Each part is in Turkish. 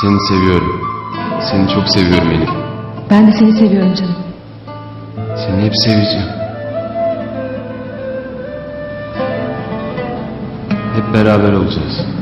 Seni seviyorum. Seni çok seviyorum Elif. Ben de seni seviyorum canım. Seni hep seveceğim. Hep beraber olacağız.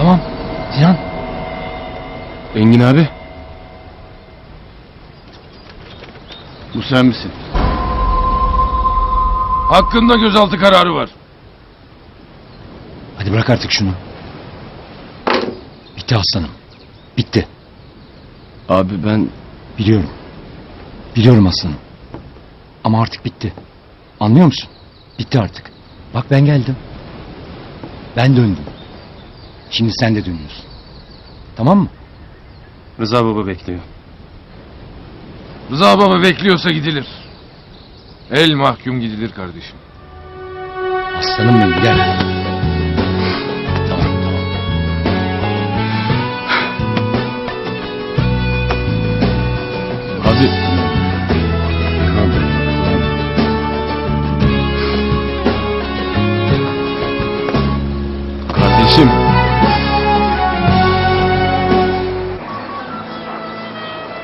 Tamam. Sinan. Engin abi. Bu sen misin? Hakkında gözaltı kararı var. Hadi bırak artık şunu. Bitti aslanım. Bitti. Abi ben Biliyorum. Biliyorum aslanım. Ama artık bitti. Anlıyor musun? Bitti artık. Bak ben geldim. Ben döndüm. Şimdi sen de dönüyorsun. Tamam mı? Rıza baba bekliyor. Rıza baba bekliyorsa gidilir. El mahkum gidilir kardeşim. Aslanım benim gel.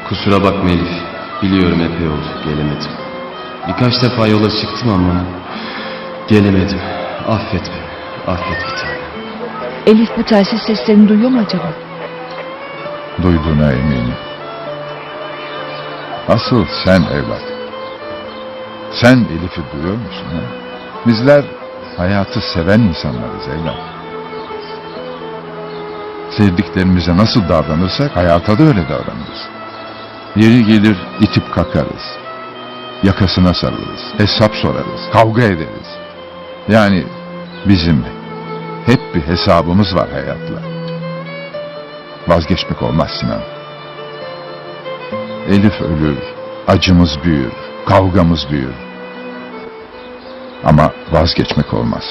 Kusura bakma Elif. Biliyorum epey oldu gelemedim. Birkaç defa yola çıktım ama gelemedim. Affet beni. Affet bir tane. Elif bu telsiz seslerini duyuyor mu acaba? duyduğuna eminim. Asıl sen evlat. Sen Elif'i duyuyor musun? Ha? Bizler hayatı seven insanlarız evlat. Sevdiklerimize nasıl davranırsak hayata da öyle davranırız. Yeri gelir itip kakarız. Yakasına sarılırız. Hesap sorarız. Kavga ederiz. Yani bizim hep bir hesabımız var hayatla. Vazgeçmek olmaz Sinan. Elif ölür, acımız büyür, kavgamız büyür. Ama vazgeçmek olmaz.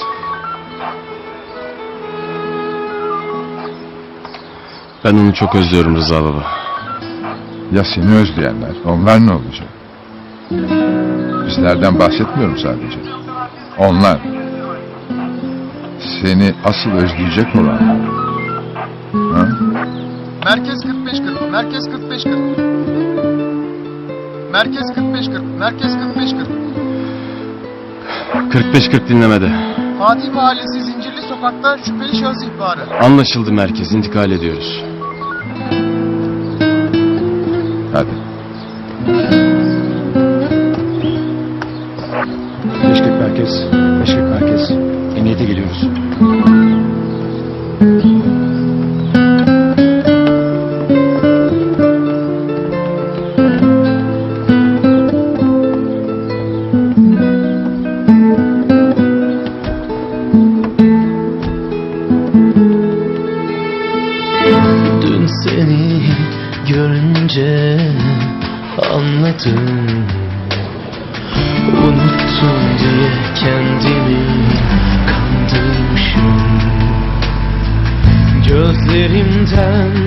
Ben onu çok özlüyorum Rıza baba. Ya seni özleyenler, onlar ne olacak? Bizlerden bahsetmiyorum sadece. Onlar. Seni asıl özleyecek olanlar. Ha? Merkez 45-40, merkez 45-40. Merkez 45-40, merkez 45-40. 45-40 dinlemede. Fatih Mahallesi Zincirli Sokak'ta şüpheli şahıs ihbarı. Anlaşıldı merkez. intikal ediyoruz. Hadi. 540 merkez. 540 merkez. Emniyete geliyoruz. Anladım Unuttum diye kendimi kandırmışım. Gözlerimden